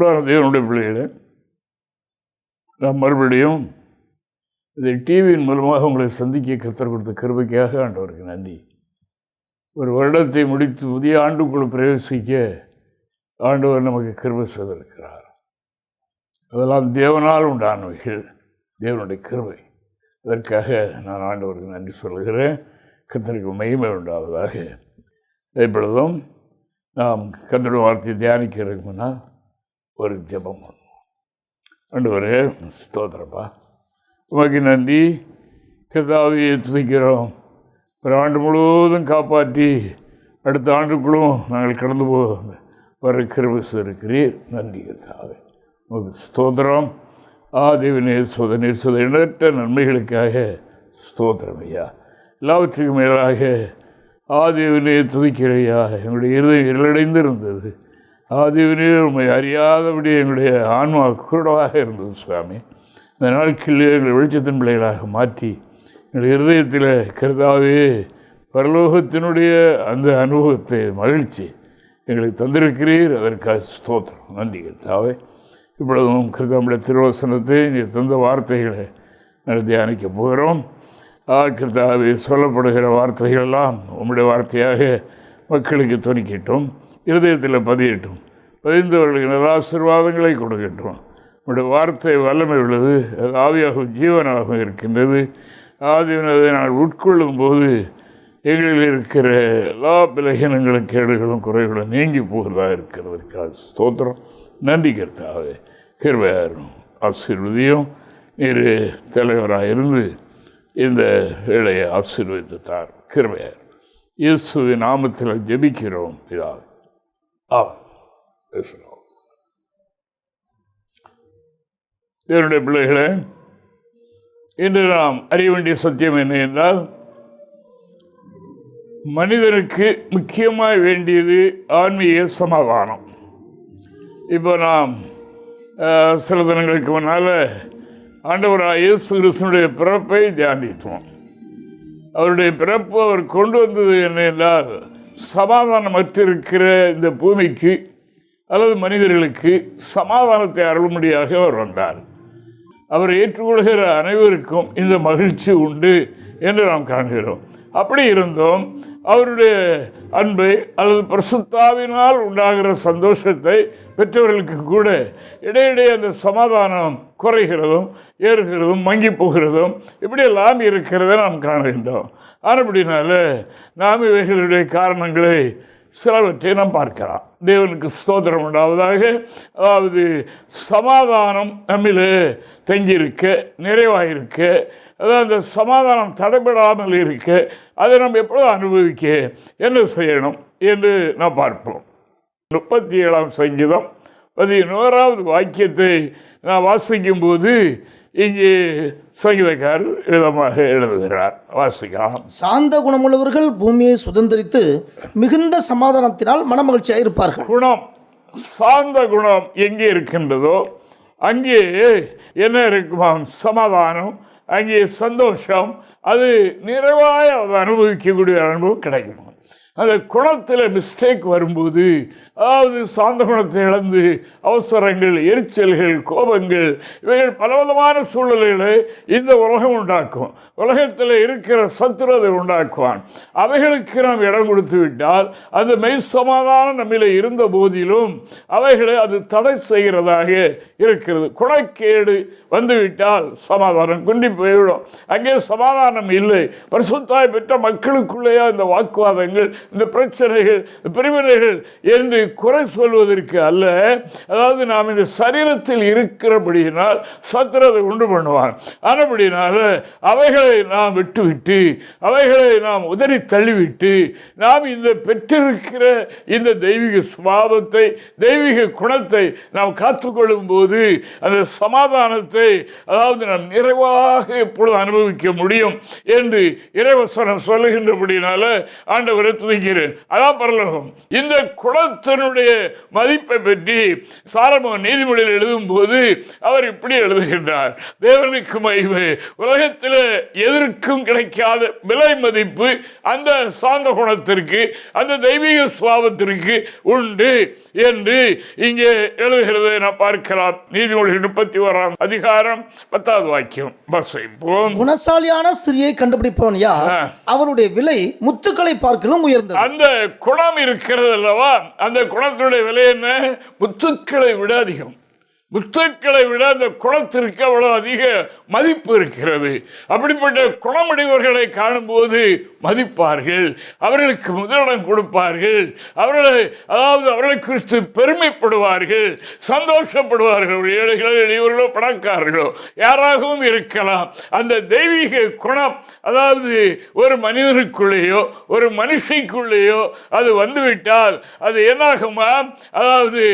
அன்பான தேவனுடைய பிள்ளைகளை நாம் மறுபடியும் இதை டிவியின் மூலமாக உங்களை சந்திக்க கத்தர் கொடுத்த கிருபைக்காக ஆண்டவருக்கு நன்றி. ஒரு வருடத்தை முடித்து புதிய ஆண்டுக்குள் பிரவேசிக்க ஆண்டவர் நமக்கு கிருபை செய்திருக்கிறார். அதெல்லாம் தேவனால் உண்டானவைகள் தேவனுடைய கிருபை. அதற்காக நான் ஆண்டவருக்கு நன்றி சொல்கிறேன் கத்தருக்கு மகிமை உண்டாவதாக. இப்பொழுதும் நாம் கத்தோட வார்த்தையை தியானிக்கிறதுக்கு முன்னால் ஒரு ஜெபம் பண்ணுவோம். ஆண்டவரே ஸ்தோத்திரப்பா. உமக்கு நன்றி. கர்த்தாவியை துதிக்கிறோம். ஒரு ஆண்டு முழுவதும் காப்பாற்றி அடுத்த ஆண்டுக்குள்ளும் நாங்கள் கடந்து போக வர கிருபஸ் இருக்கிறீர். நன்றி கர்த்தாவே. உமக்கு ஸ்தோத்திரம். ஆதேவனே சோதனை சோத இணற்ற நன்மைகளுக்காக ஸ்தோத்திரம் ஐயா. எல்லாவற்றுக்கும் மேலாக ஆதேவனே துதிக்கிறையா எங்களுடைய இருதயம் இருளடைந்து இருந்தது ஆதிவினே உண்மை அறியாதபடி எங்களுடைய ஆன்மா குருடவாக இருந்தது சுவாமி. இந்த நாட்களில் எங்களை வெளிச்சத்தின் பிள்ளைகளாக மாற்றி எங்கள் இருதயத்தில் கருதாவே பரலோகத்தினுடைய அந்த அனுபவத்தை மகிழ்ச்சி எங்களுக்கு தந்திருக்கிறீர். அதற்காக ஸ்தோத்திரம். நன்றி கருத்தாவே. இப்பொழுதும் கிருத்தமுடைய திருவசனத்தை நீர் தந்த வார்த்தைகளை நாங்கள் தியானிக்க போகிறோம். ஆ கிருத்தாவே சொல்லப்படுகிற வார்த்தைகளெல்லாம் உம்முடைய வார்த்தையாக மக்களுக்கு துணிக்கிட்டோம் இருதயத்தில் பதியட்டும். பதிந்தவர்களுக்கு நலாசிர்வாதங்களை கொடுக்கட்டும். உங்களுடைய வார்த்தை வல்லமை உள்ளது அது ஆவியாகவும் ஜீவனாகவும் இருக்கின்றது. ஆதிவனதை நான் உட்கொள்ளும் போது எங்களில் இருக்கிற எல்லா பிலகினங்களும் கேடுகளும் குறைகளும் நீங்கி போகிறதாக இருக்கிறதற்காக ஸ்தோத்திரம். நன்றி கருத்தாவே. கிருபையாரும் ஆசீர்வதியும். நீர் தலைவராக இருந்து இந்த வேலையை ஆசீர்வதித்து தார் கிருபையார் இயேசுவின் நாமத்தில் ஜெபிக்கிறோம் இதாக ஆ பேசுகிறோம். தேவனுடைய பிள்ளைகளே இன்று நாம் அறிய வேண்டிய சத்தியம் என்ன என்றால் மனிதனுக்கு முக்கியமாக வேண்டியது ஆன்மீக சமாதானம். இப்போ நாம் சில தினங்களுக்கு முன்னால் ஆண்டவராக இயேசு கிருஷ்ணனுடைய பிறப்பை தியானித்தோம். அவருடைய பிறப்பு அவர் கொண்டு வந்தது என்ன என்றால் சமாதானமற்றிருக்கிற இந்த பூமிக்கு அல்லது மனிதர்களுக்கு சமாதானத்தை அருளும்படியாக அவர் வந்தார். அவர் ஏற்றுக்கொள்கிற அனைவருக்கும் இந்த மகிழ்ச்சி உண்டு என்று நாம் காண்கிறோம். அப்படி இருந்தும் அவருடைய அன்பை அல்லது பிரசுத்தாவினால் உண்டாகிற சந்தோஷத்தை பெற்றவர்களுக்கு கூட இடையிடையே அந்த சமாதானம் குறைகிறதும் ஏறுகிறதும் மங்கி போகிறதும் இப்படியெல்லாம் இருக்கிறத நாம் காணுகின்றோம். ஆனப்படினால நாம் இவைகளுடைய காரணங்களை சிலவற்றை நாம் பார்க்கலாம். தேவனுக்கு ஸ்தோத்திரம் உண்டாவதாக அதாவது சமாதானம் நம்மிலே தங்கியிருக்க நிறைவாயிருக்க. அதாவது அந்த சமாதானம் தடைபடாமல் இருக்க. அதை நாம் எப்பொழுது அனுபவிக்க என்ன செய்யணும் என்று நாம் பார்ப்போம். முப்பத்தி ஏழாம் சங்கீதம் பதினோராவது வாக்கியத்தை நான் வாசிக்கும்போது இங்கே சங்கீதக்காரர் விதமாக எழுதுகிறார். வாசிக்கலாம். சாந்த குணமுள்ளவர்கள் பூமியை சுதந்திரித்து மிகுந்த சமாதானத்தினால் மனமகிழ்ச்சியாக இருப்பார்கள். குணம் சாந்த குணம் எங்கே இருக்கின்றதோ அங்கே என்ன இருக்குமாம்? சமாதானம் அங்கே சந்தோஷம் அது நிறைவாக அனுபவிக்கக்கூடிய அனுபவம் கிடைக்குமா? அந்த குணத்தில் மிஸ்டேக் வரும்போது அதாவது சாந்த குணத்தை இழந்து அவசரங்கள் எரிச்சல்கள் கோபங்கள் இவைகள் பலவிதமான சூழ்நிலைகளை இந்த உலகம் உண்டாக்கும். உலகத்தில் இருக்கிற சத்துரு அதை உண்டாக்குவான். அவைகளுக்கு நாம் இடம் கொடுத்து விட்டால் அந்த மெய் சமாதானம் நம்மில் இருந்த போதிலும் அவைகளை அது தடை செய்கிறதாக இருக்கிறது. குணக்கேடு வந்துவிட்டால் சமாதானம் குண்டி போய்விடும். அங்கே சமாதானம் இல்லை. பரிசுத்தாய் பெற்ற மக்களுக்குள்ளேயே இந்த வாக்குவாதங்கள் இந்த பிரச்சனைகள் இந்த பிரிவினைகள் என்று குறை சொல்வதற்கு அல்ல. அதாவது நாம் இந்த சரீரத்தில் இருக்கிறபடியினால் சத்திரத்தை உண்டு பண்ணுவான். ஆனபடினால அவைகளை நாம் விட்டுவிட்டு அவைகளை நாம் உதறி தள்ளிவிட்டு நாம் இந்த பெற்றிருக்கிற இந்த தெய்வீக சுபாவத்தை தெய்வீக குணத்தை நாம் காத்துக்கொள்ளும் போது அந்த சமாதானத்தை அதாவது நாம் நிறைவாக எப்பொழுது அனுபவிக்க முடியும் என்று இறைவசனம் சொல்லுகின்றபடினால ஆண்டவரை துதி துதிக்கிறேன் அதான் பரலோகம். இந்த குளத்தினுடைய மதிப்பை பற்றி சாலமோ நீதிமொழியில் எழுதும் போது அவர் இப்படி எழுதுகின்றார். தேவனுக்கு மகிமை உலகத்தில் எதற்கும் கிடைக்காத விலை மதிப்பு அந்த சாந்த குணத்திற்கு அந்த தெய்வீக சுவாபத்திற்கு உண்டு என்று இங்கே எழுதுகிறதை நான் பார்க்கலாம். நீதிமொழி முப்பத்தி ஓராம் அதிகாரம் பத்தாவது வாக்கியம். பஸ் போம் குணசாலியான ஸ்திரியை கண்டுபிடிப்பவன் யார்? ஆ. அவனுடைய விலை முத்துக்களை பார்க்கலும் இருந்தது. அந்த குணம் இருக்கிறது அல்லவா? அந்த குணத்தினுடைய விலை என்ன? முத்துக்களை விட அதிகம். முத்துக்களை விட அந்த குணத்திற்கு அவ்வளோ அதிக மதிப்பு இருக்கிறது. அப்படிப்பட்ட குணமுடையவர்களை காணும்போது மதிப்பார்கள். அவர்களுக்கு முதலிடம் கொடுப்பார்கள். அவர்களை அதாவது அவர்களை குறித்து பெருமைப்படுவார்கள். சந்தோஷப்படுவார்கள். ஒரு ஏழைகளோ எளியவர்களோ பணக்காரர்களோ யாராகவும் இருக்கலாம். அந்த தெய்வீக குணம் அதாவது ஒரு மனிதனுக்குள்ளேயோ ஒரு மனுஷைக்குள்ளேயோ அது வந்துவிட்டால் அது என்னாகுமா? அதாவது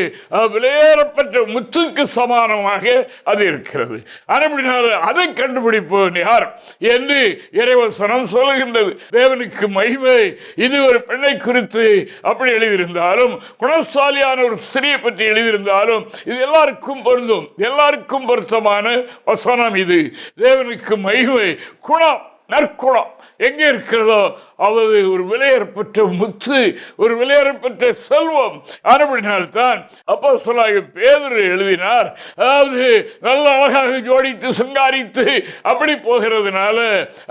விலையேறப்பட்ட முத்துக்கு சமானமாக அது இருக்கிறது. அப்படினால அதை கண்டுபிடிப்பவன் யார் என்று இறைவசனம் சொல்லுகின்றது. தேவனுக்கு மகிமை இது ஒரு பெண்ணை குறித்து அப்படி எழுதியிருந்தாலும் குணசாலியான ஒரு ஸ்திரியை பற்றி எழுதியிருந்தாலும் இது எல்லாருக்கும் பொருந்தும். எல்லாருக்கும் பொருத்தமான வசனம் இது. தேவனுக்கு மகிமை குணம் நற்குணம் எங்கே இருக்கிறதோ அவது ஒரு விலையேறப்பட்ட முத்து ஒரு விலையேறப்பட்ட செல்வம். ஆனபடினால்தான் அப்போ சொல்லாக பேதர் எழுதினார் அதாவது நல்ல அழகாக ஜோடித்து சிங்காரித்து அப்படி போகிறதுனால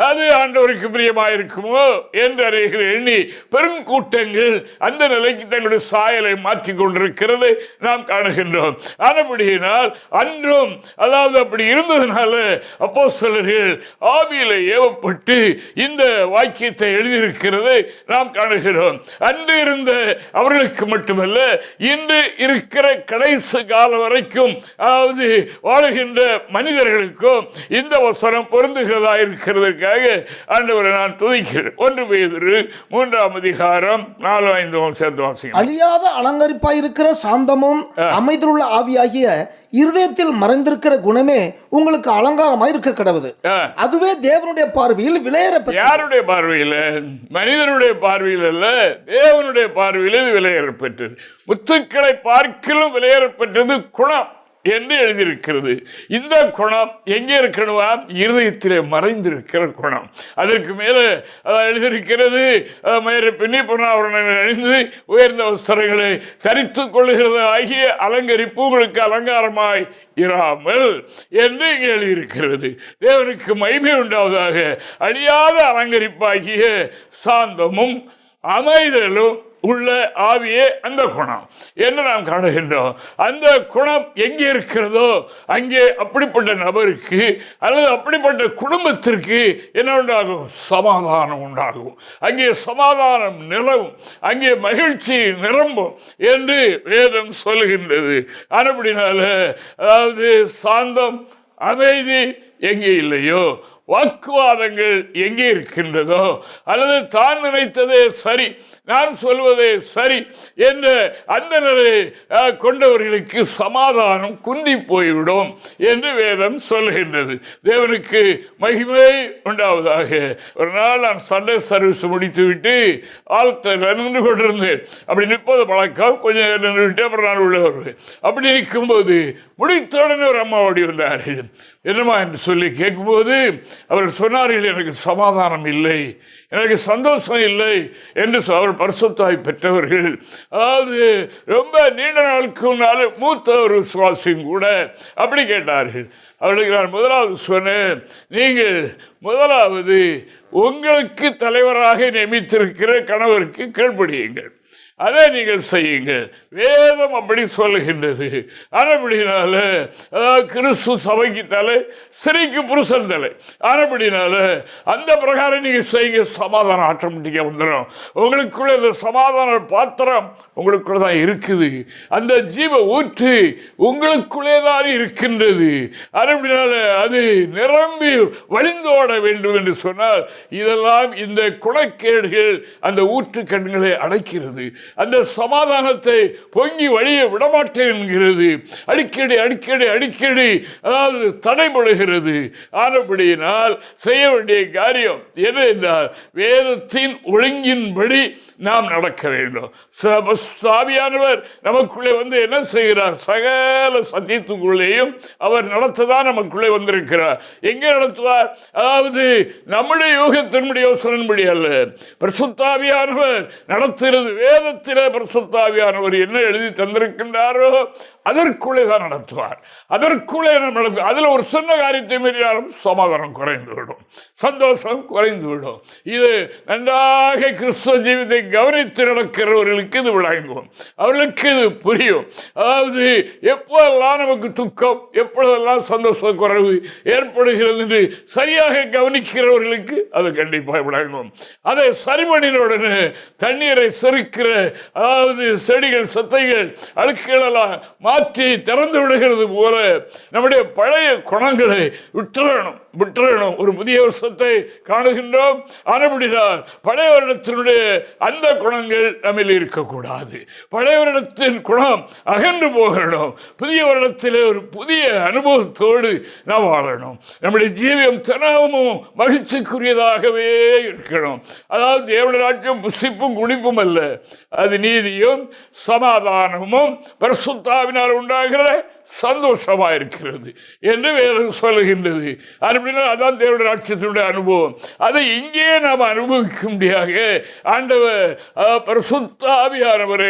அது ஆண்டவருக்கு பிரியமாக இருக்குமோ என்று அறிகிற எண்ணி பெருங்கூட்டங்கள் அந்த நிலைக்கு தங்களுடைய சாயலை மாற்றிக் கொண்டிருக்கிறது நாம் காணுகின்றோம். ஆனப்படியினால் அன்றும் அதாவது அப்படி இருந்ததுனால அப்போ சிலர்கள் ஆவியில ஏவப்பட்டு இந்த வாக்கியத்தை எழுதி எழுதியிருக்கிறது நாம் காணுகிறோம். அன்று இருந்த அவர்களுக்கு மட்டுமல்ல இன்று இருக்கிற கடைசி காலம் வரைக்கும் அதாவது வாழுகின்ற மனிதர்களுக்கும் இந்த வசனம் பொருந்துகிறதா இருக்கிறதற்காக ஆண்டவரை நான் துதிக்கிறேன். ஒன்று பேதுரு மூன்றாம் அதிகாரம் நாலு ஐந்து சேர்த்து வாசிங்க. அழியாத அலங்கரிப்பாயிருக்கிற சாந்தமும் அமைதியுள்ள ஆவியாகிய இருதயத்தில் மறைந்திருக்கிற குணமே உங்களுக்கு அலங்காரமாய் இருக்க கடவுது. அதுவே தேவனுடைய பார்வையில் விலையேறப்பட்ட யாருடைய பார்வையில்? மனிதனுடைய பார்வையில் அல்ல தேவனுடைய பார்வையில் இது விலையேறப்பட்டது முத்துக்களை பார்க்கிலும் விலையேறப்பட்டது குணம். என்று எழுதியிருக்கிறது. இந்த குணம் எங்கே இருக்கணுமா இருதயத்திலே மறைந்திருக்கிற குணம். அதற்கு மேலே அதான் எழுதியிருக்கிறது மயிரை பின்னி புனாவரணங்கள் அணிந்து உயர்ந்த வஸ்திரங்களை தரித்து கொள்கிறது ஆகிய அலங்கரிப்பு உங்களுக்கு அலங்காரமாய் இராமல் என்று இங்கே எழுதியிருக்கிறது. தேவனுக்கு மகிமை உண்டாவதாக அழியாத அலங்கரிப்பாகிய சாந்தமும் அமைதலும் உள்ள ஆவியே அந்த குணம். என்ன நாம் காணுகின்றோம்? அந்த குணம் எங்கே இருக்கிறதோ அங்கே அப்படிப்பட்ட நபருக்கு அல்லது அப்படிப்பட்ட குடும்பத்திற்கு என்ன உண்டாகும்? சமாதானம் உண்டாகும். அங்கே சமாதானம் நிலவும். அங்கே மகிழ்ச்சி நிரம்பும் என்று வேதம் சொல்லுகின்றது. அப்படினால அதாவது சாந்தம் அமைதி எங்கே இல்லையோ? வாக்குவாதங்கள் எங்கே இருக்கின்றதோ? அல்லது தான் நினைத்ததே சரி நான் சொல்வதே சரி என்று அந்த நிலையை கொண்டவர்களுக்கு சமாதானம் குந்தி போய்விடும் என்று வேதம் சொல்கின்றது தேவனுக்கு மகிமை உண்டாவதாக. ஒரு நாள் நான் சண்டே சர்வீஸ் முடித்துவிட்டு ஆழ்த்தில் நின்று கொண்டிருந்தேன். அப்படி நிற்பது பழக்கம். கொஞ்சம் நேரம் நின்றுவிட்டு அப்புறம் நான் உள்ள வருவேன். அப்படி நிற்கும்போது முடித்தோடனே ஒரு அம்மா ஓடி வந்தார்கள். என்னம்மா என்று சொல்லி கேட்கும்போது அவர் சொன்னார்கள் எனக்கு சமாதானம் இல்லை. எனக்கு சந்தோஷம் இல்லை என்று சொ- அவர் பரிசுத்தாய் பெற்றவர்கள். அதாவது ரொம்ப நீண்ட நாளுக்கு முன்னால் மூத்த ஒரு விசுவாசியும் கூட அப்படி கேட்டார்கள். அவர்களுக்கு நான் முதலாவது சொன்னேன் நீங்கள் முதலாவது உங்களுக்கு தலைவராக நியமித்திருக்கிற கணவருக்கு கீழ்ப்படியுங்கள் அதை நீங்கள் செய்யுங்கள். வேதம் அப்படி சொல்லுகின்றது ஆனப்படினால அதாவது கிறிஸ்து சபைக்கு தலை ஸ்திரீக்கு புருஷன் தலை. ஆனப்படினால அந்த பிரகாரம் நீங்கள் செய்யுங்க. சமாதானம் ஆட்டோமேட்டிக்காக வந்துடும் உங்களுக்குள்ள இந்த சமாதான பாத்திரம் உங்களுக்குள்ள தான் இருக்குது. அந்த ஜீவ ஊற்று உங்களுக்குள்ளே தான் இருக்கின்றது. அப்படினால அது நிரம்பி வழிந்தோட வேண்டும் என்று சொன்னால் இதெல்லாம் இந்த குணக்கேடுகள் அந்த ஊற்று கண்களை அடைக்கிறது. அந்த சமாதானத்தை பொங்கி வழிய விடமாட்டேன் என்கிறது. அடிக்கடி அடிக்கடி அடிக்கடி அதாவது தடைபடுகிறது. ஆனபடியினால் செய்ய வேண்டிய காரியம் என்ன என்றால் வேதத்தின் ஒழுங்கின்படி நாம் நடக்க வேண்டும். ச- சாவியானவர் நமக்குள்ளே வந்து என்ன செய்கிறார்? சகல சத்தியத்துக்குள்ளேயும் அவர் நடத்ததான் நமக்குள்ளே வந்திருக்கிறார். எங்கே நடத்துவார்? அதாவது நம்முடைய யோகத்தினுடைய யோசனைப்படி அல்ல. பிரசுத்தாவியானவர் நடத்துகிறது வேதத்தில் பிரசுத்தாவியானவர் என்ன எழுதி தந்திருக்கின்றாரோ அதற்குள்ளே தான் நடத்துவார். அதற்குள்ளே நம்ம நடக்கும் அதில் ஒரு சின்ன காரியத்தை மீறினாலும் சமாதானம் குறைந்து விடும். சந்தோஷம் குறைந்து விடும். இது நன்றாக கிறிஸ்துவ ஜீவித்தை கவனித்து நடக்கிறவர்களுக்கு இது விளங்கும். அவர்களுக்கு இது புரியும். அதாவது எப்போதெல்லாம் நமக்கு துக்கம் எப்பொழுதெல்லாம் சந்தோஷ குறைவு ஏற்படுகிறது என்று சரியாக கவனிக்கிறவர்களுக்கு அது கண்டிப்பாக விளங்கும். அதை சரிமணினுடனே தண்ணீரை செருக்கிற அதாவது செடிகள் சத்தைகள் அழுக்குகளெல்லாம் மாற்றி திறந்து விடுகிறது போல நம்முடைய பழைய குணங்களை விட்டுறணும். விட்டுறணும். ஒரு புதிய வருஷத்தை காணுகின்றோம். ஆனபடினால் பழைய வருடத்தினுடைய அந்த குணங்கள் நம்மில் இருக்கக்கூடாது. பழைய வருடத்தின் குணம் அகன்று போகணும். புதிய வருடத்தில் ஒரு புதிய அனுபவத்தோடு நாம் வாழணும். நம்முடைய ஜீவியம் தினமும் மகிழ்ச்சிக்குரியதாகவே இருக்கணும். அதாவது தேவன ராஜ்யம் புசிப்பும் குடிப்பும் அல்ல. அது நீதியும் சமாதானமும் பரிசுத்தாவினால் உண்டாகிற சந்தோஷமா இருக்கிறது என்று வேதம் சொல்லுகின்றது. அப்படின்னா அதான் தேவடைய ராட்சியத்தினுடைய அனுபவம். அதை இங்கே நாம் அனுபவிக்கும்படியாக ஆண்டவர் அஹ்,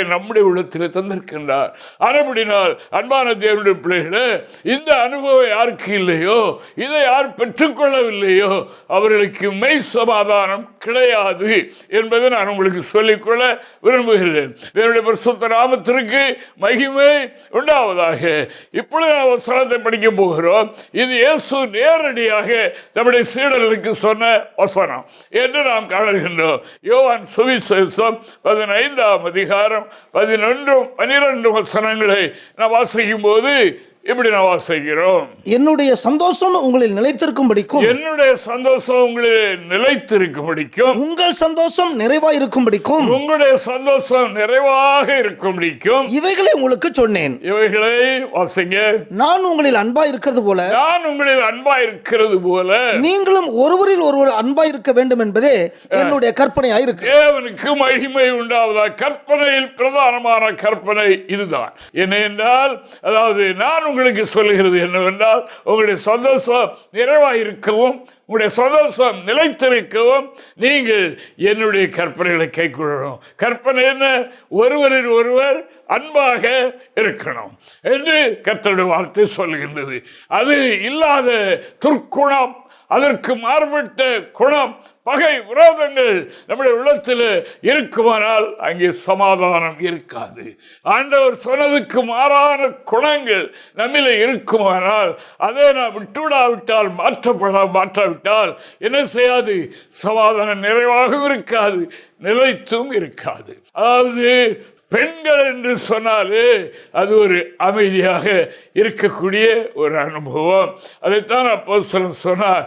நம்முடைய உள்ளத்தில் தந்திருக்கின்றார். ஆனபடினால் அன்பான தேவனுடைய பிள்ளைகளே இந்த அனுபவம் யாருக்கு இல்லையோ இதை யார் பெற்றுக்கொள்ளவில்லையோ அவர்களுக்கு மெய் சமாதானம் கிடையாது என்பதை நான் உங்களுக்கு சொல்லிக்கொள்ள விரும்புகிறேன். தேவனுடைய பரிசுத்த நாமத்திற்கு மகிமை உண்டாவதாக. இப்பொழுது நாம் வசனத்தை படிக்க போகிறோம். இது இயேசு நேரடியாக நம்முடைய சீடர்களுக்கு சொன்ன வசனம். என்று நாம் காணுகின்றோம் யோவான் சுவிசேஷம் பதினைந்தாம் அதிகாரம் பதினொன்றும் பனிரெண்டு வசனங்களை நாம் வாசிக்கும் போது இப்படி நாம் வாசிக்கிறோம். என்னுடைய சந்தோஷம் உங்களில் நிலைத்திருக்கும்படிக்கும் என்னுடைய சந்தோஷம் உங்களில் நிலைத்திருக்கும்படிக்கும். உங்கள் சந்தோஷம் நிறைவாயிருக்கும்படிக்கும் உங்களுடைய சந்தோஷம் நிறைவாக இருக்கும்படிக்கும். இவைகளை உங்களுக்கு சொன்னேன். இவைகளை வாசிங்க. நான் உங்களில் அன்பா இருக்கிறது போல நான் உங்களில் அன்பா இருக்கிறது போல நீங்களும் ஒருவரில் ஒருவர் அன்பா இருக்க வேண்டும் என்பதே என்னுடைய கற்பனையாயிருக்கு தேவனுக்கு மகிமை உண்டாவதா? கற்பனையில் பிரதானமான கற்பனை இதுதான். என்ன என்றால் அதாவது நான் உங்களுக்கு சொல்லுகிறது என்னவென்றால் உங்களுடைய சந்தோஷம் நிறைவாக இருக்கவும் உங்களுடைய சந்தோஷம் நிலைத்திருக்கவும் நீங்கள் என்னுடைய கற்பனைகளை கைக்கொள்ளணும். கற்பனை என்ன? ஒருவரில் ஒருவர் அன்பாக இருக்கணும் என்று கத்தருடைய வார்த்தை சொல்லுகின்றது. அது இல்லாத துர்க்குணம் அதற்கு மாறுபட்ட குணம் பகை விரோதங்கள் நம்முடைய உள்ளத்தில் இருக்குமானால் அங்கே சமாதானம் இருக்காது. ஆண்டவர் சொன்னதுக்கு மாறான குணங்கள் நம்மில் இருக்குமானால் அதை நாம் விட்டுவிடாவிட்டால் மாற்றப்பட மாற்றாவிட்டால் என்ன செய்யாது? சமாதானம் நிறைவாகவும் இருக்காது நிலைத்தும் இருக்காது. அதாவது பெண்கள் என்று சொன்னாலே அது ஒரு அமைதியாக இருக்கக்கூடிய ஒரு அனுபவம். அதைத்தான் அப்போ சொன்னார்.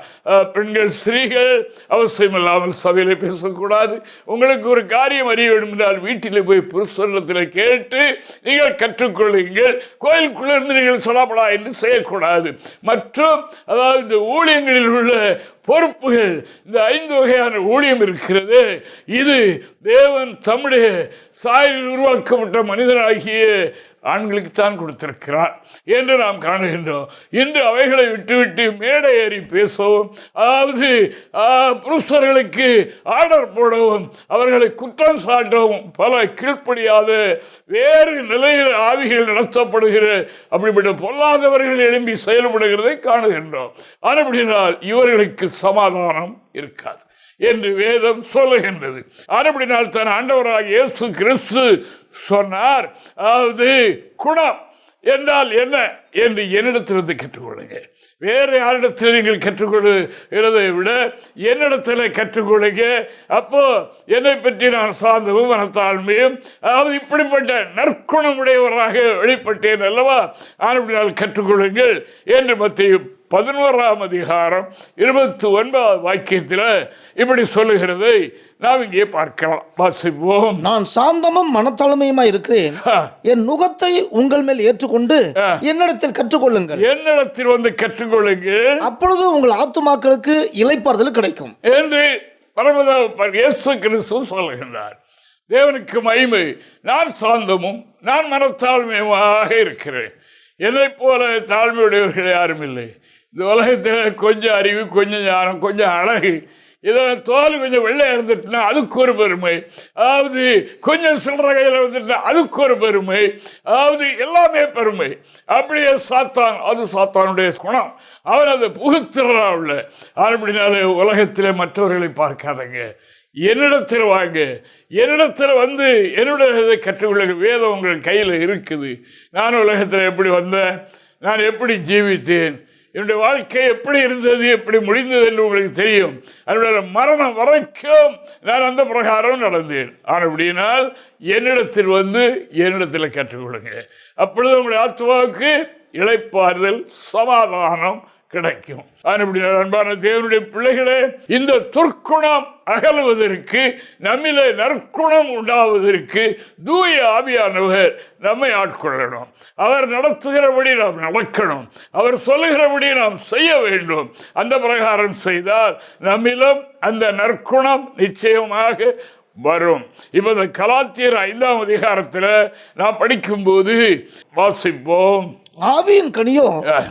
பெண்கள் ஸ்திரீகள் அவசியமில்லாமல் சபையில் பேசக்கூடாது. உங்களுக்கு ஒரு காரியம் அறிய வேண்டும் என்றால் வீட்டில் போய் புருஷனத்தில் கேட்டு நீங்கள் கற்றுக்கொள்ளுங்கள். கோயிலுக்குள்ளிருந்து நீங்கள் சொல்லப்படா என்று செய்யக்கூடாது. மற்றும் அதாவது இந்த ஊழியங்களில் உள்ள பொறுப்புகள் இந்த ஐந்து வகையான ஊழியம் இருக்கிறது. இது தேவன் தம்முடைய சாயலில் உருவாக்கப்பட்ட மனிதனாகிய ஆண்களுக்கு தான் கொடுத்திருக்கிறார் என்று நாம் காணுகின்றோம். இன்று அவைகளை விட்டுவிட்டு மேடை ஏறி பேசவும். அதாவது புருஷர்களுக்கு ஆர்டர் போடவும் அவர்களை குற்றம் சாட்டவும் பல கீழ்ப்படியாத வேறு நிலையில் ஆவிகள் நடத்தப்படுகிற அப்படிப்பட்ட பொல்லாதவர்கள் எழும்பி செயல்படுகிறதை காணுகின்றோம். ஆனால் இவர்களுக்கு சமாதானம் இருக்காது என்று வேதம் சொல்லுகின்றது. ஆனப்படினால் தன் ஆண்டவராக இயேசு கிறிஸ்து சொன்னார். அதாவது குணம். என்றால் என்ன? என்று என்னிடத்திலிருந்து கற்றுக்கொள்ளுங்க. வேறு யாரிடத்தில் நீங்கள் கற்றுக்கொள்கிறதை விட என்னிடத்தில் கற்றுக்கொள்ளுங்க. அப்போ என்னை பற்றி நான் சார்ந்தவும் மனத்தாழ்மையும் அதாவது இப்படிப்பட்ட நற்குணமுடையவராக வெளிப்பட்டேன் அல்லவா? ஆனப்படினால் கற்றுக்கொள்ளுங்கள் என்று மத்திய பதினோராம் அதிகாரம் இருபத்தி ஒன்பதாவது வாக்கியத்தில் இப்படி சொல்லுகிறதை. நாம் இங்கே பார்க்கலாம். வாசிப்போம். நான் சாந்தமும் மனத்தாழ்மையுமா இருக்கிறேன். என் நுகத்தை உங்கள் மேல் ஏற்றுக்கொண்டு. என்னிடத்தில் கற்றுக்கொள்ளுங்கள். என்னிடத்தில் வந்து கற்றுக்கொள்ளுங்கள். அப்பொழுது உங்கள் ஆத்துமாக்களுக்கு இலைப்பாறுதல் கிடைக்கும். என்று இயேசு கிறிஸ்து சொல்லுகின்றார். தேவனுக்கு மகிமை. நான் சாந்தமும் நான் மனத்தாழ்மையுமாக இருக்கிறேன். என்னைப் போல தாழ்மையுடையவர்கள் யாரும் இல்லை. இந்த உலகத்தில் கொஞ்சம் அறிவு கொஞ்சம் ஞானம் கொஞ்சம் அழகு. இதை தோல் கொஞ்சம் வெள்ளையாக இருந்துட்டுனா அதுக்கு ஒரு பெருமை. அதாவது கொஞ்சம் சில்லற கையில் வந்துட்டுனா அதுக்கு ஒரு பெருமை. அதாவது எல்லாமே பெருமை. அப்படியே சாத்தான் அது சாத்தானுடைய குணம். அவன் அதை புகுத்துறா உள்ள உலகத்தில் மற்றவர்களை பார்க்காதங்க. என்னிடத்தில் வாங்க. என்னிடத்தில் வந்து என்னுடைய இதை கற்றுக்கொள்ள வேதம் உங்கள் கையில் இருக்குது. நான் உலகத்தில் எப்படி வந்தேன்? நான் எப்படி ஜீவித்தேன்? என்னுடைய வாழ்க்கை எப்படி இருந்தது எப்படி முடிந்தது என்று உங்களுக்கு தெரியும். அதனுடைய மரணம் வரைக்கும் நான் அந்த பிரகாரம் நடந்தேன். அப்படினால் என்னிடத்தில் வந்து என்னிடத்தில் கற்றுக்கொடுங்க அப்பொழுது உங்களுடைய ஆத்மாவுக்கு இழைப்பாறுதல் சமாதானம் கிடைக்கும். அப்படி அன்பான தேவனுடைய பிள்ளைகளே இந்த துர்க்குணம் அகலுவதற்கு நம்மிலே நற்குணம் உண்டாவதற்கு தூய ஆவியானவர் நம்மை ஆட்கொள்ளணும். அவர் நடத்துகிறபடி நாம் நடக்கணும். அவர் சொல்லுகிறபடி நாம் செய்ய வேண்டும். அந்த பிரகாரம் செய்தால் நம்மிலும் அந்த நற்குணம் நிச்சயமாக வரும். இப்போ இந்த கலாத்தியர் ஐந்தாம் அதிகாரத்தில் நாம் படிக்கும்போது வாசிப்போம். ஆவியின் கனியோ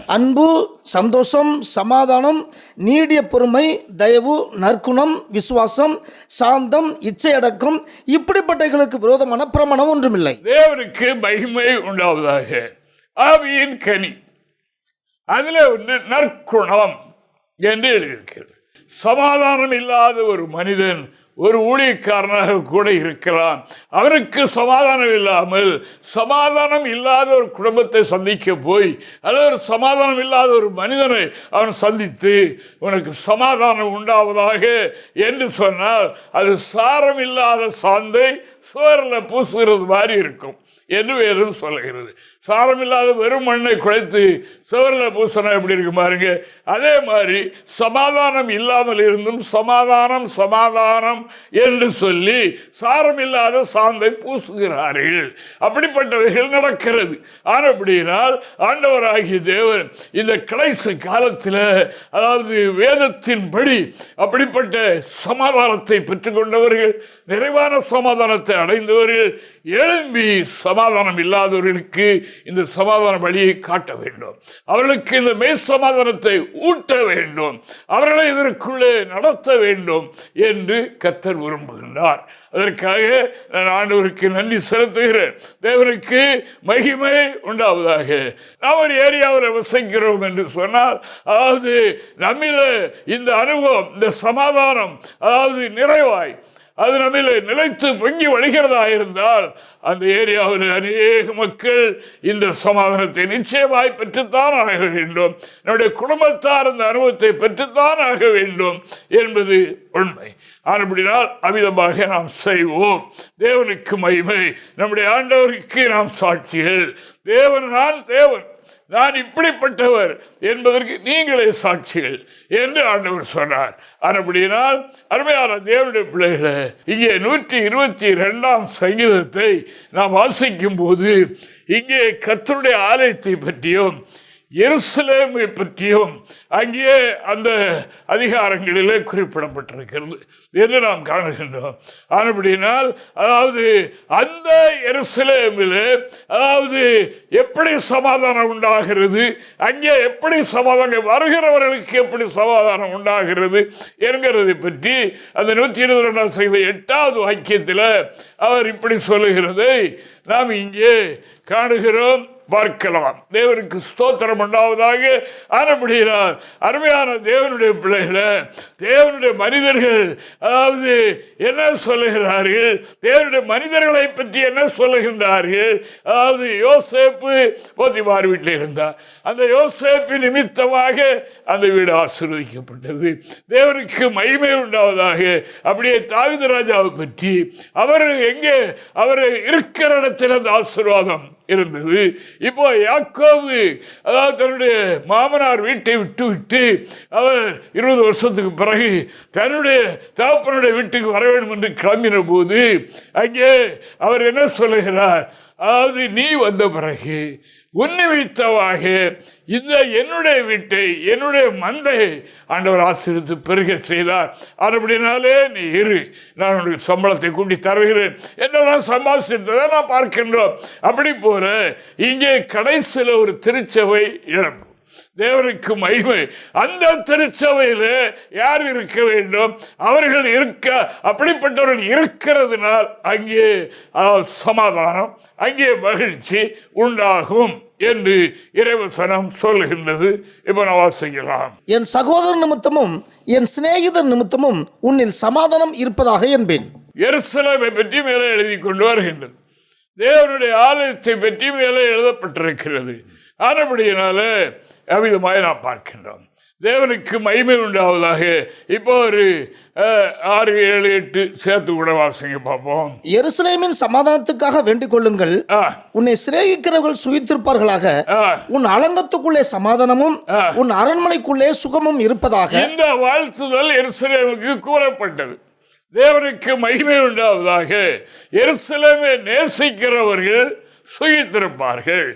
அன்பு சந்தோஷம் சமாதானம் நீடிய பொறுமை தயவு நற்குணம் விசுவாசம் சாந்தம் இச்சையடக்கம் இப்படிப்பட்டவைகளுக்கு விரோதமான பிரமாணம் ஒன்றுமில்லை. தேவனுக்கு மகிமை உண்டாவதாக. ஆவியின் கனி. அதில் ஒன்று நற்குணம் என்று எழுதியிருக்கிறது. சமாதானம் இல்லாத ஒரு மனிதன் ஒரு ஊழியக்காரனாக கூட இருக்கலாம். அவனுக்கு சமாதானம் இல்லாமல் சமாதானம் இல்லாத ஒரு குடும்பத்தை சந்திக்க போய் அல்லது ஒரு சமாதானம் இல்லாத ஒரு மனிதனை அவன் சந்தித்து உனக்கு சமாதானம் உண்டாவதாக என்று சொன்னால் அது சாரம் இல்லாத சாந்தை சுவரில் பூசுகிறது மாதிரி இருக்கும் என்று வேதம் சொல்லுகிறது. சாரமில்லாத வெறும் மண்ணை குழைத்து சுவரில் பூசணம் எப்படி இருக்கு பாருங்க? அதே மாதிரி சமாதானம் இல்லாமல் இருந்தும் சமாதானம் சமாதானம் என்று சொல்லி சாரம் இல்லாத சாந்தை பூசுகிறார்கள். அப்படிப்பட்டவைகள் நடக்கிறது. ஆனப்படியினால் ஆண்டவராகிய தேவன் இந்த கடைசி காலத்தில் அதாவது வேதத்தின்படி அப்படிப்பட்ட சமாதானத்தை பெற்றுக்கொண்டவர்கள் நிறைவான சமாதானத்தை அடைந்தவர்கள் எழும்பி சமாதானம் இல்லாதவர்களுக்கு இந்த சமாதான வழியை காட்ட வேண்டும். அவர்களுக்கு இந்த மெய் சமாதானத்தை ஊட்ட வேண்டும். அவர்களை இதற்குள்ளே நடத்த வேண்டும் என்று கத்தர் விரும்புகின்றார். அதற்காக நான் ஆண்டவருக்கு நன்றி செலுத்துகிறேன். தேவனுக்கு மகிமை உண்டாவதாக. நாம் ஒரு ஏரியாவில் வசிக்கிறோம் என்று சொன்னால் அதாவது நம்மில இந்த அனுபவம் இந்த சமாதானம் அதாவது நிறைவாய் அது நம்மில் நிலைத்து பொங்கி வழிகிறதா இருந்தால் அந்த ஏரியாவில் அநேக மக்கள் இந்த சமாதானத்தை நிச்சயமாய் பெற்றுத்தான் ஆக வேண்டும். நம்முடைய குடும்பத்தார் அந்த அனுபவத்தை பெற்றுத்தான் ஆக வேண்டும் என்பது உண்மை. அப்படினால் அமிதமாக நாம் செய்வோம். தேவனுக்கு மகிமை நம்முடைய ஆண்டவருக்கு நாம் சாட்சிகள். தேவன் நான் தேவன் நான் இப்படிப்பட்டவர் என்பதற்கு நீங்களே சாட்சிகள் என்று ஆண்டவர் சொன்னார். அப்படினால் அருமையான தேவனுடைய பிள்ளைகளை இங்கே நூற்றி இருபத்தி ரெண்டாம் சங்கீதத்தை நாம் வாசிக்கும் போது இங்கே கத்தருடைய ஆலயத்தை பற்றியும் எருசலேமை பற்றியும் அங்கே அந்த அதிகாரங்களிலே குறிப்பிடப்பட்டிருக்கிறது என்று நாம் காணுகின்றோம். ஆனப்படினால் அதாவது அந்த எருசலேமில் அதாவது எப்படி சமாதானம் உண்டாகிறது அங்கே எப்படி சமாதானம் வருகிறவர்களுக்கு எப்படி சமாதானம் உண்டாகிறது என்கிறதை பற்றி அந்த நூற்றி இருபத்தி ரெண்டாம் செய்த எட்டாவது வாக்கியத்தில் அவர் இப்படி சொல்லுகிறதை நாம் இங்கே காணுகிறோம். பார்க்கலாம். தேவனுக்கு ஸ்தோத்திரம் உண்டாவதாக. ஆனப்படுகிறார் அருமையான தேவனுடைய பிள்ளைகளை தேவனுடைய மனிதர்கள் அதாவது என்ன சொல்லுகிறார்கள்? தேவனுடைய மனிதர்களை பற்றி என்ன சொல்லுகின்றார்கள்? அதாவது யோசேப்பு போத்திமார் வீட்டில் இருந்தார். அந்த யோசேப்பு நிமித்தமாக அந்த வீடு ஆசீர்வதிக்கப்பட்டது. தேவனுக்கு மகிமை உண்டாவதாக. அப்படியே தாவித ராஜாவை பற்றி அவர் எங்கே? அவர் இருக்கிற இடத்தில் அந்த ஆசீர்வாதம். இருந்தது. இப்போ யாக்கோவு அதாவது தன்னுடைய மாமனார் வீட்டை விட்டு விட்டு அவர் இருபது வருஷத்துக்கு பிறகு தன்னுடைய தகப்பனுடைய வீட்டுக்கு வர வேண்டும் என்று கிளம்பின போது அங்கே அவர் என்ன சொல்லுகிறார்? அதாவது நீ வந்த பிறகு உன்னிவித்தவாக இந்த என்னுடைய வீட்டை என்னுடைய மந்தையை ஆண்டவர் ஆசிரியத்து பெருக செய்தார். அதுபடினாலே நீ இரு. நான் உனக்கு சம்பளத்தை கூட்டி தருகிறேன். என்னெல்லாம் சம்பாதித்ததை நான் பார்க்கின்றோம். அப்படி போல இங்கே கடைசியில் ஒரு திருச்சபை இழப்பு தேவனுக்கு மகிமை. அந்த திருச்சபையில் யார் இருக்க வேண்டும்? அவர்கள் இருக்க அப்படிப்பட்டவர்கள் இருக்கிறதுனால் அங்கே சமாதானம் அங்கே மகிழ்ச்சி உண்டாகும் என்று இறைவசனம் சொல்லுகின்றது. இப்போ நான் வாசிக்கலாம். என் சகோதரர் நிமித்தமும் என் சிநேகிதர் நிமித்தமும் உன்னில் சமாதானம் இருப்பதாக என்பேன். எருசலேமை பற்றி மேலே எழுதி கொண்டு வருகின்றது. தேவனுடைய ஆலயத்தை பற்றி மேலே எழுதப்பட்டிருக்கிறது. ஆனபடியினால அவ்விதமாய் நாம் பார்க்கின்றோம். தேவனுக்கு மகிமை உண்டாவதாக இப்போ ஒரு ஆறு ஏழு எட்டு சேர்த்து கூட வாசிங்க பார்ப்போம். எருசலேமின் சமாதானத்துக்காக வேண்டிக் கொள்ளுங்கள். உன்னை சிநேகிக்கிறவர்கள் சுயித்திருப்பார்களாக உன் அலங்கத்துக்குள்ளே சமாதானமும் உன் அரண்மனைக்குள்ளே சுகமும் இருப்பதாக. இந்த வாழ்த்துதல் எருசலேமுக்கு கூறப்பட்டது. தேவனுக்கு மகிமை உண்டாவதாக எருசலேமை நேசிக்கிறவர்கள் சுகித்திருப்பார்கள்.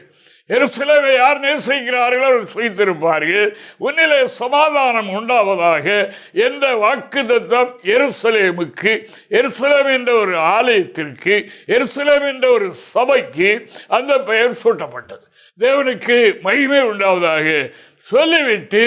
எருசலேமை யார் நேசிக்கிறார்களோ அவர்கள் சுகித்திருப்பார்கள் உன்னிலே சமாதானம் உண்டாவதாக என்ற வாக்கு தத்தம் எருசலேமுக்கு எருசலேம் என்ற ஒரு ஆலயத்திற்கு எருசலேம் என்ற ஒரு சபைக்கு அந்த பெயர் சூட்டப்பட்டது. தேவனுக்கு மகிமை உண்டாவதாக சொல்லிவிட்டு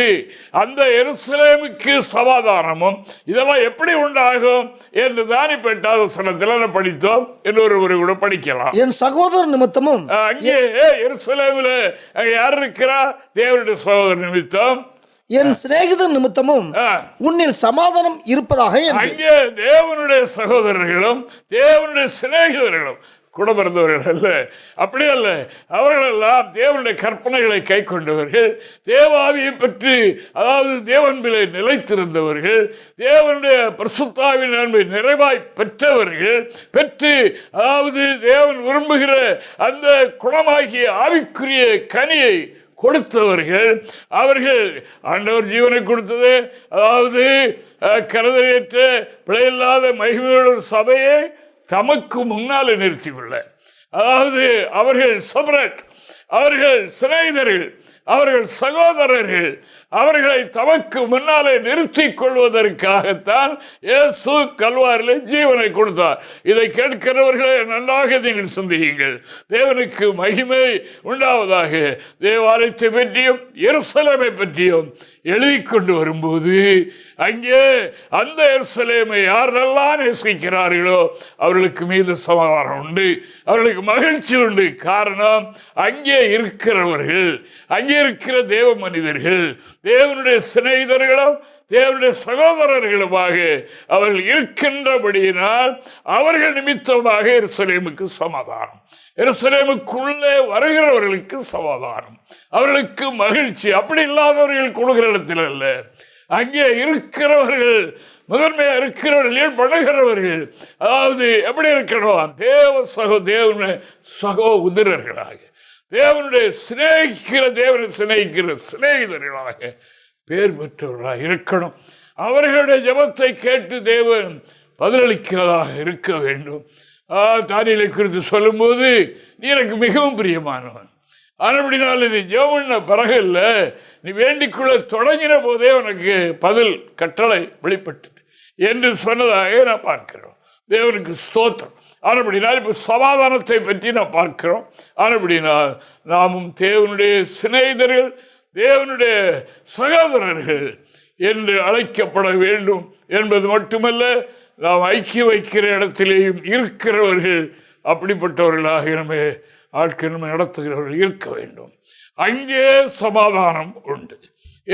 அந்த எருசலேமுக்கு சமாதானமும் இதெல்லாம் எப்படி உண்டாகும் என்று தான் இப்ப எட்டாவது வசனத்தில் படித்தோம் என்று ஒரு கூட படிக்கலாம். என் சகோதரர் நிமித்தமும் அங்கே எருசலேமில் அங்கே யார் இருக்கிறா? தேவனுடைய சகோதர நிமித்தம். என் சிநேகிதர் நிமித்தமும் உன்னில் சமாதானம் இருப்பதாக அங்கே தேவனுடைய சகோதரர்களும் தேவனுடைய சிநேகிதர்களும் கூட பிறந்தவர்கள் அல்ல அப்படி அல்ல அவர்களெல்லாம் தேவனுடைய கற்பனைகளை கை கொண்டவர்கள் தேவாவியை பற்றி அதாவது தேவன்பிலை நிலைத்திருந்தவர்கள் தேவனுடைய பிரசுத்தாவின் அன்பை நிறைவாய் பெற்றவர்கள் பெற்று அதாவது தேவன் விரும்புகிற அந்த குணமாகிய ஆவிக்குரிய கனியை கொடுத்தவர்கள் அவர்கள் ஆண்டவர் ஜீவனை கொடுத்தது அதாவது அஹ், கருதலையற்ற பிழையில்லாத மகிமையுள்ள சபையை தமக்கு முன்னால் நிறுத்திக்கொள்ள. அதாவது அவர்கள் சபரட் அவர்கள் சிநேகிதர்கள் அவர்கள் சகோதரர்கள் அவர்களை தமக்கு முன்னாலே நிறுத்திக் கொள்வதற்காகத்தான் இயேசு கல்வாரிலே ஜீவனை கொடுத்தார். இதை கேட்கிறவர்களே நன்றாக நீங்கள் சிந்தியுங்கள். தேவனுக்கு மகிமை உண்டாவதாக. தேவாலயத்தை பற்றியும் எருசலேமை பற்றியும் எழுதி கொண்டு வரும்போது அங்கே அந்த எருசலேமை யாரெல்லாம் நேசிக்கிறார்களோ அவர்களுக்கு மீது சமாதானம் உண்டு. அவர்களுக்கு மகிழ்ச்சி உண்டு. காரணம் அங்கே இருக்கிறவர்கள் அங்கே இருக்கிற தேவ மனிதர்கள் தேவனுடைய சிநேகிதர்களும் தேவனுடைய சகோதரர்களுமாக அவர்கள் இருக்கின்றபடியினால் அவர்கள் நிமித்தமாக எருசலேமுக்கு சமாதானம். எருசலேமுக்குள்ளே வருகிறவர்களுக்கு சமாதானம். அவர்களுக்கு மகிழ்ச்சி. அப்படி இல்லாதவர்கள் கொடுக்கிற இடத்தில் அல்ல. அங்கே இருக்கிறவர்கள் முதன்மையாக இருக்கிறவர்கள் பழகிறவர்கள் அதாவது எப்படி இருக்கணும்? தேவ சகோ தேவன சகோ உதிரர்களாக. தேவனுடைய சிநேகிக்கிற தேவனை சிநேகிக்கிற சிநேகிதர்களாக பேர் பெற்றவர்களாக இருக்கணும். அவர்களுடைய ஜபத்தை கேட்டு தேவன் பதிலளிக்கிறதாக இருக்க வேண்டும். தானியலை குறித்து சொல்லும்போது நீ எனக்கு மிகவும் பிரியமானவன். ஆனால் நீ ஜெபம் பிறகு இல்லை. நீ வேண்டிக்குள்ள தொடங்கின போதே உனக்கு பதில் கட்டளை வெளிப்பட்டு என்று சொன்னதாக நான் பார்க்கிறோம். தேவனுக்கு ஸ்தோத்திரம். ஆனப்படினால் இப்போ சமாதானத்தை பற்றி நான் பார்க்கிறோம். ஆனபடினால் நாமும் தேவனுடைய சிநேகிதர்கள் தேவனுடைய சகோதரர்கள் என்று அழைக்கப்பட வேண்டும் என்பது மட்டுமல்ல நாம் ஐக்கிய வைக்கிற இடத்திலேயும் இருக்கிறவர்கள் அப்படிப்பட்டவர்களாக நம்ம ஆட்கள் நம்ம நடத்துகிறவர்கள் இருக்க வேண்டும். அங்கே சமாதானம் உண்டு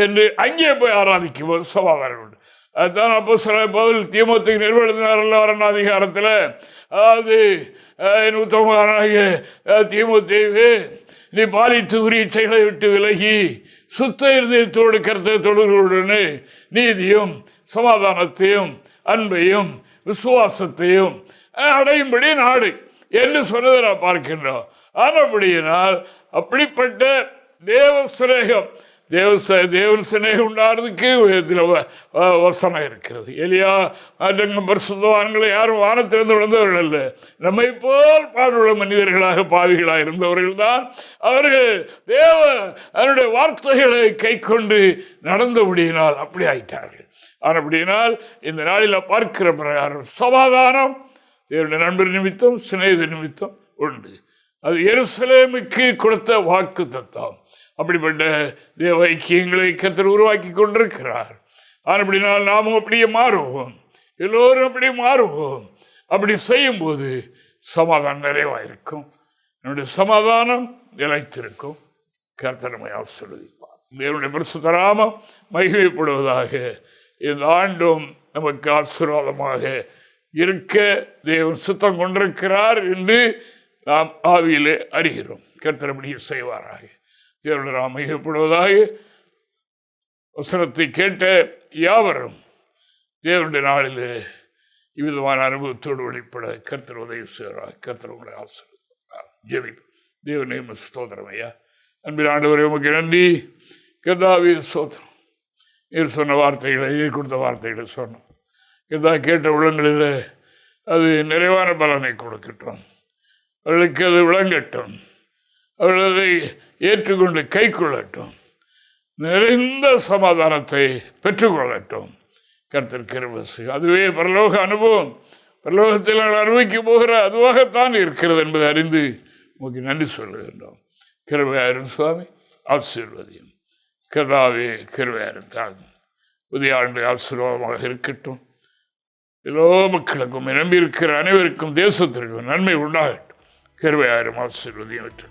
என்று அங்கே போய் ஆராதிக்கும் போது சமாதானம் உண்டு. அதுதான் அப்போ சில பதில் திமுக நிர்வகித்தாரல்ல வரணும் அதிகாரத்தில் அதாவது என் உத்தமகாரனாகிய அஹ், நீ பாலித்து உரிய செயலை விட்டு விலகி சுத்த இருதயத்தோடு கருத்தை தொழுகளுடனே நீதியும் சமாதானத்தையும் அன்பையும் விசுவாசத்தையும் அடையும்படி நாடு என்று சொன்னதை நான் பார்க்கின்றோம். ஆனபடியினால் அப்படிப்பட்ட தேவ சிரேகம் தேவ தேவன் சிநேகம் உண்டாகிறதுக்கு இதில் வசனம் இருக்கிறது. எலியா மற்றங்க பரிசுத்தவான்களை யாரும் வானத்திலிருந்து விழுந்தவர்கள் அல்ல. நம்மை போல் பாடுள்ள மனிதர்களாக பாவிகளாக இருந்தவர்கள் தான் அவர்கள் தேவ அதனுடைய வார்த்தைகளை கை கொண்டு நடந்தபடியினால் அப்படி ஆயிட்டார்கள். அப்படினால் இந்த நாளில் பார்க்கிற பிரகாரம் சமாதானம் தேவனுடைய நண்பர் நிமித்தம் சிநேகித நிமித்தம் உண்டு. அது எருசலேமுக்கு கொடுத்த வாக்கு தத்தம். அப்படிப்பட்ட தேவ ஐக்கியங்களை கருத்தர் உருவாக்கி கொண்டிருக்கிறார். ஆனால் அப்படினால் நாமும் அப்படியே மாறுவோம். எல்லோரும் அப்படியே மாறுவோம். அப்படி செய்யும்போது சமாதானம் நிறைவாயிருக்கும். என்னுடைய சமாதானம் நிலைத்திருக்கும். கர்த்தனமை ஆசீர்வதிப்பார். தேவனுடைய பரிசுத்தராமம் மகிமைப்படுவதாக இந்த ஆண்டும் நமக்கு ஆசீர்வாதமாக இருக்க தேவன் சுத்தம் கொண்டிருக்கிறார் என்று நாம் ஆவியிலே அறிகிறோம். கர்த்தரபடியே செய்வாராக. தேவனுடைய நாம் வசனத்தை கேட்ட யாவரும் தேவனுடைய நாளில் இவ்விதமான அனுபவத்தோடு வெளிப்பட கர்த்தர் உதவி செய்கிறார் கர்த்தர் உங்களை ஆசீர்வதிப்பார் சுதோதரமையா ஸ்தோத்திரம் ஐயா. அன்பின் ஆண்டவரே உமக்கு நன்றி. கர்த்தாவே ஸ்தோத்திரம். நீர் சொன்ன வார்த்தைகளை நீர் கொடுத்த வார்த்தைகளை சொன்னோம். கர்த்தா கேட்ட உள்ளங்களில் அது நிறைவான பலனை கொடுக்கட்டும். அவர்களுக்கு அது விளங்கட்டும். அவர்கள் ஏற்றுக்கொண்டு கை கொள்ளட்டும் நிறைந்த சமாதானத்தை பெற்றுக்கொள்ளட்டும். கர்த்தர் அதுவே பரலோக அனுபவம். பரலோகத்தில் நாங்கள் அனுபவிக்க போகிற அதுவாகத்தான் இருக்கிறது என்பதை அறிந்து உங்களுக்கு நன்றி சொல்லுகின்றோம். கிருபையாரும் சுவாமி. ஆசீர்வதியும். கதாவே கிருபையாயிரும் தாங்கும் புதிய ஆண்டு ஆசீர்வாதமாக இருக்கட்டும். எல்லா மக்களுக்கும் நம்பியிருக்கிற அனைவருக்கும் தேசத்திற்கும் நன்மை உண்டாகட்டும். கிருபையாரும் ஆசீர்வதியும்